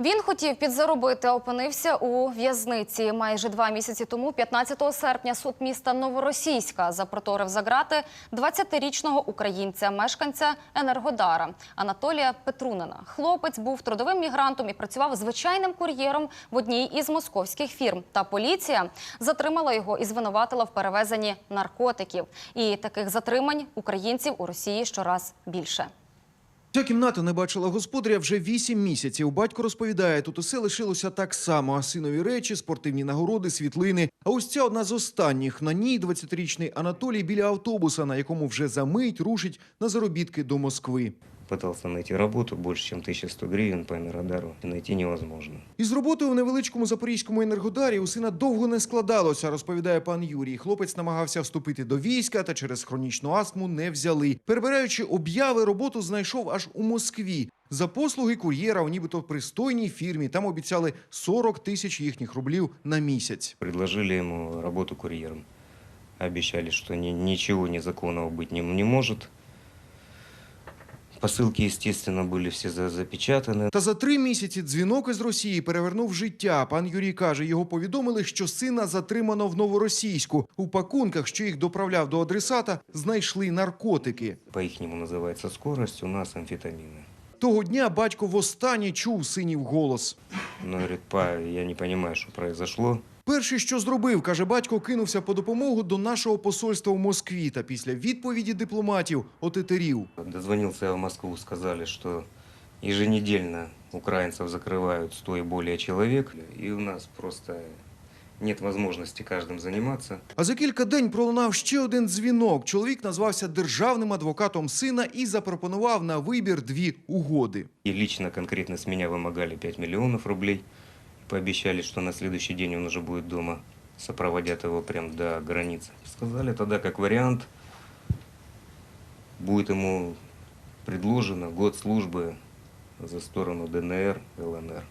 Він хотів підзаробити, опинився у в'язниці. Майже два місяці тому, 15 серпня, суд міста Новоросійська запроторив за грати 20-річного українця, мешканця Енергодара Анатолія Петрунина. Хлопець був трудовим мігрантом і працював звичайним кур'єром в одній із московських фірм. Та поліція затримала його і звинуватила в перевезенні наркотиків. І таких затримань українців у Росії щораз більше. Ця кімната не бачила господаря вже вісім місяців. Батько розповідає, тут усе лишилося так само: синові речі, спортивні нагороди, світлини. А ось ця одна з останніх. На ній 20-річний Анатолій біля автобуса, на якому вже за мить рушить на заробітки до Москви Пытался найти работу больше, чем 1100 гривен по Энергодару. И найти невозможно. Із роботою в невеличкому запорізькому енергодарі у сина довго не складалося, розповідає пан Юрій. Хлопець намагався вступити до війська, та через хронічну астму не взяли. Перебираючи обяви, роботу знайшов аж у Москві. За послуги кур'єра у нібито пристойній фірмі. Там обіцяли 40 тисяч їхніх рублів на місяць. Предложили ему работу курьером. Обещали, что ни- ничего незаконного быть не, не может. Посылки, естественно, были все за- запечатаны. Та за три місяці дзвінок із Росії перевернув життя. Пан Юрій каже, його повідомили, що сина затримано в новоросійську. У пакунках, що їх доправляв до адресата, знайшли наркотики. По-ихнему называется скорость, у нас амфетамины. Того дня батько востаннє чув синів голос. Но говорит, па, я не понимаю, что произошло. Перше, що зробив, каже батько, кинувся по допомогу до нашого посольства в Москві. Та після відповіді дипломатів отетерів. Дозвонился я в Москву, сказали, что еженедельно украинцев закрывают 100 и более человек. И у нас просто нет возможности каждым заниматься. А за кілька день пролунав ще один дзвінок. Чоловік назвався державним адвокатом сина і запропонував на вибір дві угоди. И лично конкретно с меня вымогали 5 миллионов рублей. Пообещали, что на следующий день он уже будет дома. Сопроводят его прям до границы. Сказали тогда, как вариант, будет ему предложено год службы за сторону ДНР, ЛНР.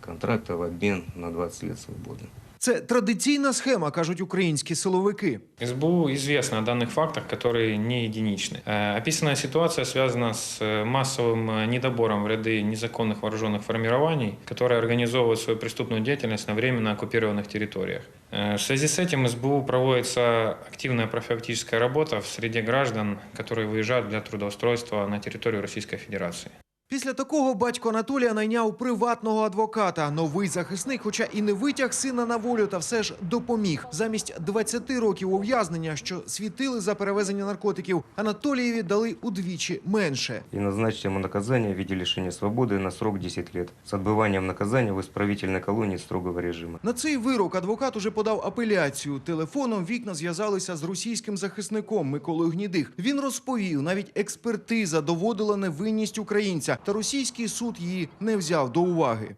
Контракта в обмен на 20 лет свободы. Це традиційна схема, кажуть українські силовики. СБУ известно о данных фактах, которые не единичны. Э, Описанная ситуация связана с э, массовым э, недобором в ряды незаконных вооруженных формирований, которые организовывают свою преступную деятельность на временно оккупированных территориях. Э, В связи с этим СБУ проводится активная профилактическая работа в среде граждан, которые выезжают для трудоустройства на территорию Российской Федерации. Після такого батько Анатолія найняв приватного адвоката. Новий захисник, хоча і не витяг сина на волю, та все ж допоміг. Замість 20 років ув'язнення, що світили за перевезення наркотиків, Анатолієві дали удвічі менше. И назначить ему наказание в виде лишения свободы на срок 10 лет с отбыванием наказания в исправительной колонии строгого режима. На цей вирок адвокат уже подав апеляцію. Телефоном вікна зв'язалися з російським захисником Миколою Гнідих. Він розповів, навіть експертиза доводила невинність українця, та російський суд її не взяв до уваги.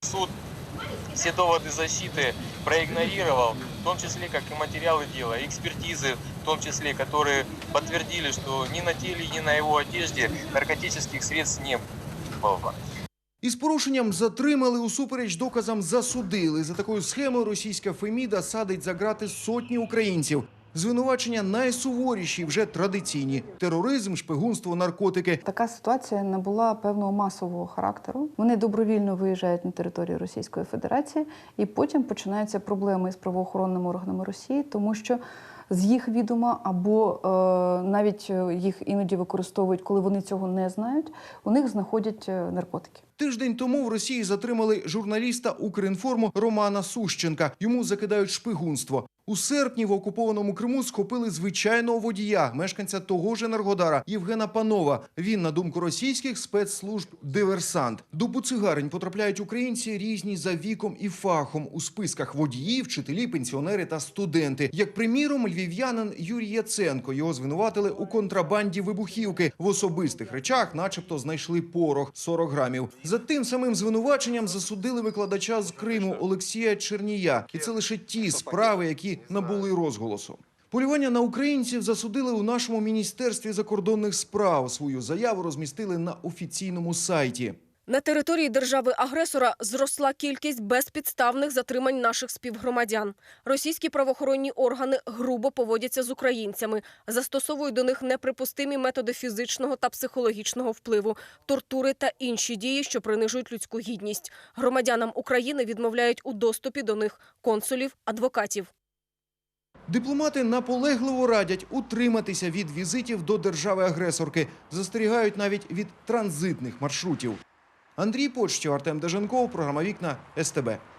Суд все доводы защиты проигнорировал, в том числе как и материалы дела, экспертизы, в том числе, которые подтвердили, что ни на теле, ни на его одежде наркотических средств не было. Із порушенням затримали усупереч доказам засудили. За такою схемою російська Феміда садить за грати сотні українців. Звинувачення найсуворіші, вже традиційні: тероризм, шпигунство, наркотики. Така ситуація набула певного масового характеру. Вони добровільно виїжджають на територію Російської Федерації, і потім починаються проблеми з правоохоронними органами Росії, тому що з їх відома або е, навіть е, їх іноді використовують, коли вони цього не знають. У них знаходять е, наркотики. Тиждень тому в Росії затримали журналіста Укрінформу Романа Сущенка. Йому закидають шпигунство. У серпні в окупованому Криму схопили звичайного водія, мешканця того ж Енергодара Євгена Панова. Він, на думку російських спецслужб, диверсант. До буцигарень потрапляють українці різні за віком і фахом. У списках водії, вчителі, пенсіонери та студенти. Як приміром, львів'янин Юрій Яценко. Його звинуватили у контрабанді вибухівки. В особистих речах, начебто, знайшли порох 40 грамів. За тим самим звинуваченням засудили викладача з Криму Олексія Чернія. І це лише ті справи, які набули розголосу. Полювання на українців засудили у нашому міністерстві закордонних справ. Свою заяву розмістили на офіційному сайті. На території держави-агресора зросла кількість безпідставних затримань наших співгромадян. Російські правоохоронні органи грубо поводяться з українцями, застосовують до них неприпустимі методи фізичного та психологічного впливу, тортури та інші дії, що принижують людську гідність. Громадянам України відмовляють у доступі до них консулів, адвокатів. Дипломати наполегливо радять утриматися від візитів до держави-агресорки. Застерігають навіть від транзитних маршрутів. Андрій Почтю, Артем Деженков, програма «Вікна», СТБ.